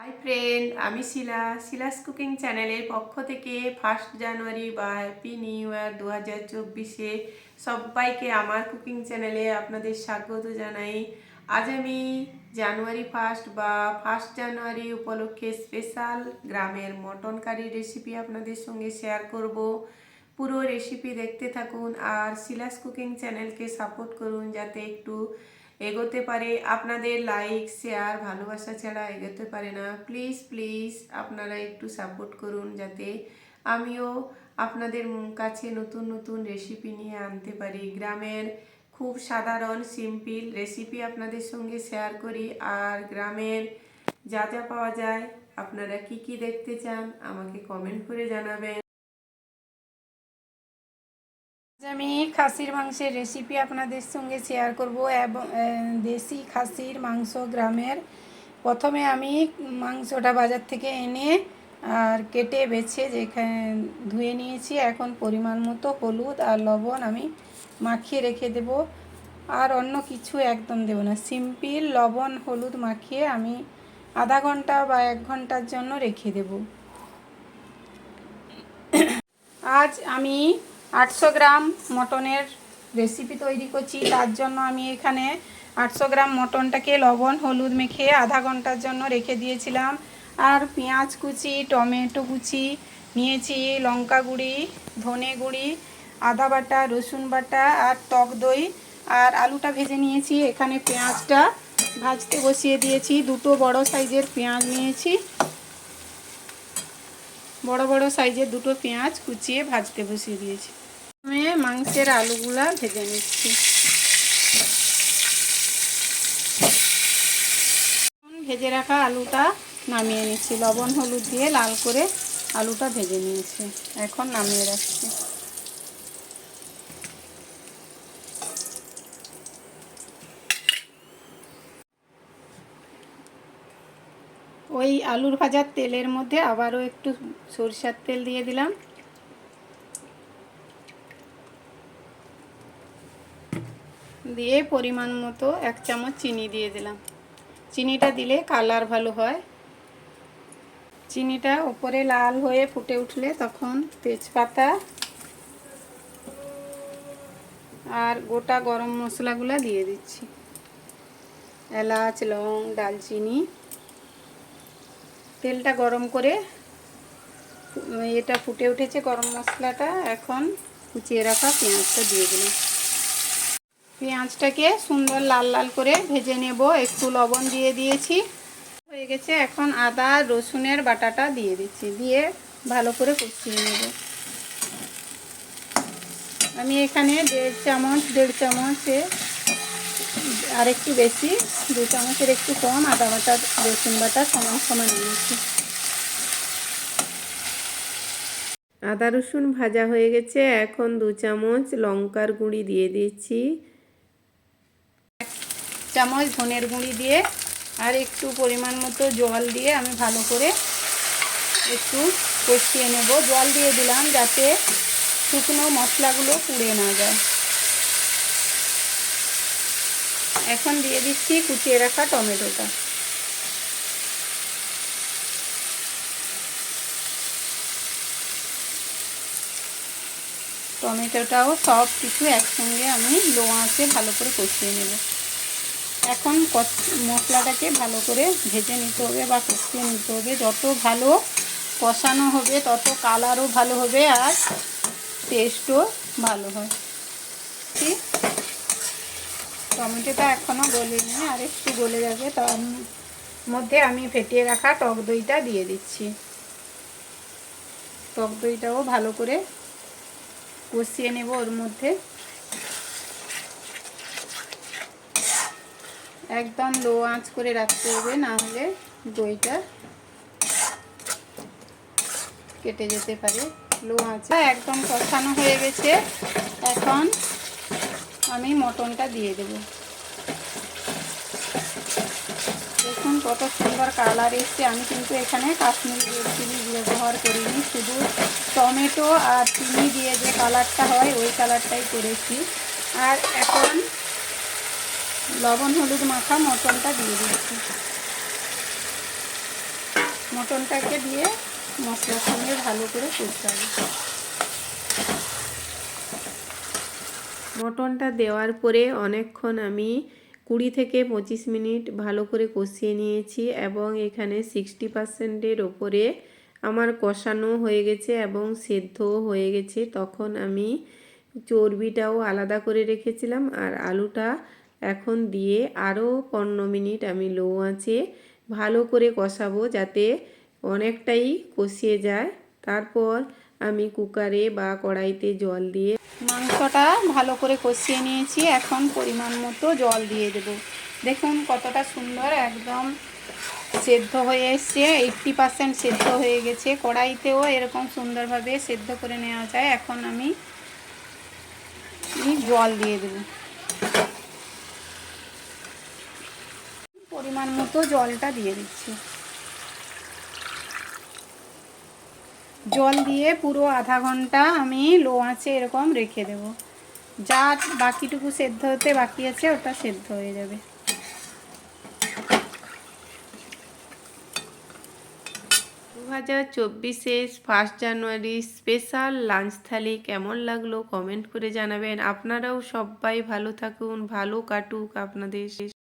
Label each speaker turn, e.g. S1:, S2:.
S1: Hi friend আমি শিলা। Shila's cooking চ্যানেলের পক্ষ থেকে ফার্স্ট জানুয়ারি বা হ্যাপি নিউ ইয়ার দু হাজার চব্বিশে সবাইকে আমার কুকিং চ্যানেলে আপনাদের স্বাগত জানাই। আজ আমি জানুয়ারি ফার্স্ট বা ফার্স্ট জানুয়ারি উপলক্ষে স্পেশাল গ্রামের মটন কারি রেসিপি আপনাদের সঙ্গে শেয়ার করব। পুরো রেসিপি দেখতে থাকুন আর সিলাস কুকিং চ্যানেলকে সাপোর্ট করুন যাতে একটু এগোতে পারে। আপনাদের লাইক শেয়ার ভালোবাসা ছাড়া এগোতে পারে না। প্লিজ প্লিজ আপনারা একটু সাপোর্ট করুন যাতে আমিও আপনাদের কাছে নতুন নতুন রেসিপি নিয়ে আনতে পারি। গ্রামের খুব সাধারণ সিম্পল রেসিপি আপনাদের সঙ্গে শেয়ার করি। আর গ্রামের যা যা পাওয়া যায়, আপনারা কি কি দেখতে চান, আমাকে কমেন্ট করে জানাবেন।
S2: আমি খাসির মাংসের রেসিপি আপনাদের সঙ্গে শেয়ার করব এবং দেশি খাসির মাংস গ্রামের। প্রথমে আমি মাংসটা বাজার থেকে এনে আর কেটে বেছে যেখানে ধুয়ে নিয়েছি, এখন পরিমাণ মতো হলুদ আর লবণ আমি মাখিয়ে রেখে দেব। আর অন্য কিছু একদম দেবো না, সিম্পল লবণ হলুদ মাখিয়ে আমি আধা ঘণ্টা বা এক ঘণ্টার জন্য রেখে দেবো। আজ আমি আটশো গ্রাম মটনের রেসিপি তৈরি করছি। তার জন্য আমি এখানে আটশো গ্রাম মটনটাকে লবণ, হলুদ মেখে আধা ঘণ্টার জন্য রেখে দিয়েছিলাম। আর পেঁয়াজ কুচি, টমেটো কুচি নিয়েছি, লঙ্কা গুঁড়ি, ধনে গুঁড়ি, আদা বাটা, রসুন বাটা আর টক দই। আর আলুটা ভেজে নিয়েছি। এখানে পেঁয়াজটা ভাজতে বসিয়ে দিয়েছি। দুটো বড় সাইজের পেঁয়াজ নিয়েছি। বড় বড় সাইজের দুটো পেঁয়াজ কুচিয়ে ভাজতে বসিয়ে দিয়েছি। আমি মাংসের আলুগুলা ভেজে নিচ্ছি। ভেজে রাখা আলুটা নামিয়ে নিচ্ছি। লবণ, হলুদ দিয়ে লাল করে আলুটা ভেজে নিয়েছি। এখন নামিয়ে রাখছি। ওই আলুর ভাজার তেলের মধ্যে আবারও একটু সরষার তেল দিয়ে দিলাম। দিয়ে পরিমাণ মতো এক চামচ চিনি দিয়ে দিলাম। চিনিটা দিলে কালার ভালো হয়। চিনিটা ওপরে লাল হয়ে ফুটে উঠলে তখন তেজপাতা আর গোটা গরম মশলাগুলো দিয়ে দিচ্ছি। এলাচ, লং, ডালচিনি। তেলটা গরম করে এটা ফুটে উঠেছে গরম মশলাটা। এখন কুচিয়ে রাখা পেঁয়াজটা দিয়ে দিলাম। পেঁয়াজটাকে সুন্দর লাল লাল করে ভেজে নেব। একটু লবণ দিয়ে দিয়েছি। হয়ে গেছে, এখন আদা, রসুনের বাটাটা দিয়ে দিচ্ছি। দিয়ে ভালো করে কষিয়ে নেব। আমি এখানে দেড় চামচ, দেড় চামচে আর একটু বেশি দু চামচের একটু কম, আদা বাটা, রসুন বাটা সমান সমান নিয়েছি
S1: আদা রসুন ভাজা হয়ে গেছে, এখন দু চামচ লঙ্কার গুঁড়ি দিয়ে দিচ্ছি।
S2: চামচ ধনের গুঁড়ি দিয়ে, আর একটু পরিমাণ মতো জল দিয়ে আমি ভালো করে একটু কষিয়ে নেব। জল দিয়ে দিলাম যাতে শুকনো মশলাগুলো পুড়ে না যায়। এখন দিয়ে দিচ্ছি কুচিয়ে রাখা টমেটোটা। টমেটোটাও সব কিছু একসঙ্গে আমি লো আঁচে ভালো করে কষিয়ে নেব। এখন মশলাটাকে ভালো করে ভেজে নিতে হবে বা কষিয়ে নিতে হবে। যত ভালো কষানো হবে, তত কালারও ভালো হবে আর টেস্টও ভালো হয়। ঠিক? টমেটোটা এখনও গলেনি আর একটু গলে যাবে তার মধ্যে আমি ফেটিয়ে রাখা টক দইটা দিয়ে দিচ্ছি। টক দইটাও ভালো করে কষিয়ে নেব ওর মধ্যে। একদম লো আঁচ করে রাখতে হবে, না হলে দইটা কেটে যেতে পারে। লো আঁচে একদম কষানো হয়ে গেছে। এখন আমি মটনটা দিয়ে দেব। দেখুন কত সুন্দর কালার এসছে। আমি কিন্তু এখানে কাশ্মীরি রেড চিলি ব্যবহার করিনি, শুধু টমেটো আর চিনি দিয়ে যে কালারটা হয়, ওই কালারটাই করেছি। আর এখন লবণ, হলুদ মাখা মটনটা দিয়ে দিচ্ছি। মটনটাকে দিয়ে মশলার সঙ্গে ভালো করে কষতে হবে।
S1: মটনটা দেওয়ার পরে অনেকক্ষণ আমি কুড়ি থেকে পঁচিশ মিনিট ভালো করে কষিয়ে নিয়েছি এবং এখানে সিক্সটি পার্সেন্টের ওপরে আমার কষানো হয়ে গেছে এবং সেদ্ধও হয়ে গেছে। তখন আমি চর্বিটাও আলাদা করে রেখেছিলাম আর আলুটা এখন দিয়ে আরও পনেরো মিনিট আমি লো আঁচে ভালো করে কষাবো যাতে অনেকটাই কষিয়ে যায়। তারপর আমি কুকারে বা কড়াইতে জল দিয়ে
S2: মাংসটা ভালো করে কষিয়ে নিয়েছি। এখন পরিমাণ মতো জল দিয়ে দেব। দেখুন কতটা সুন্দর একদম সেদ্ধ হয়ে এসছে। এইট্টি পার্সেন্ট সেদ্ধ হয়ে গেছে। কড়াইতেও এরকম সুন্দরভাবে সেদ্ধ করে নেওয়া যায়। এখন আমি জল দিয়ে দেব। পরিমাণ মতো জলটা দিয়ে দিচ্ছি। জল দিয়ে পুরো আধা ঘণ্টা আমি লো আঁচে এরকম রেখে দেব। যা বাকিটুকু সেদ্ধ হতে বাকি আছে, ওটা সেদ্ধ হয়ে যাবে।
S1: দু হাজার চব্বিশে first January special lunch thali কেমন লাগল কমেন্ট করে জানাবেন। আপনারাও সবাই ভালো থাকুন, ভালো কাটুক আপনাদের।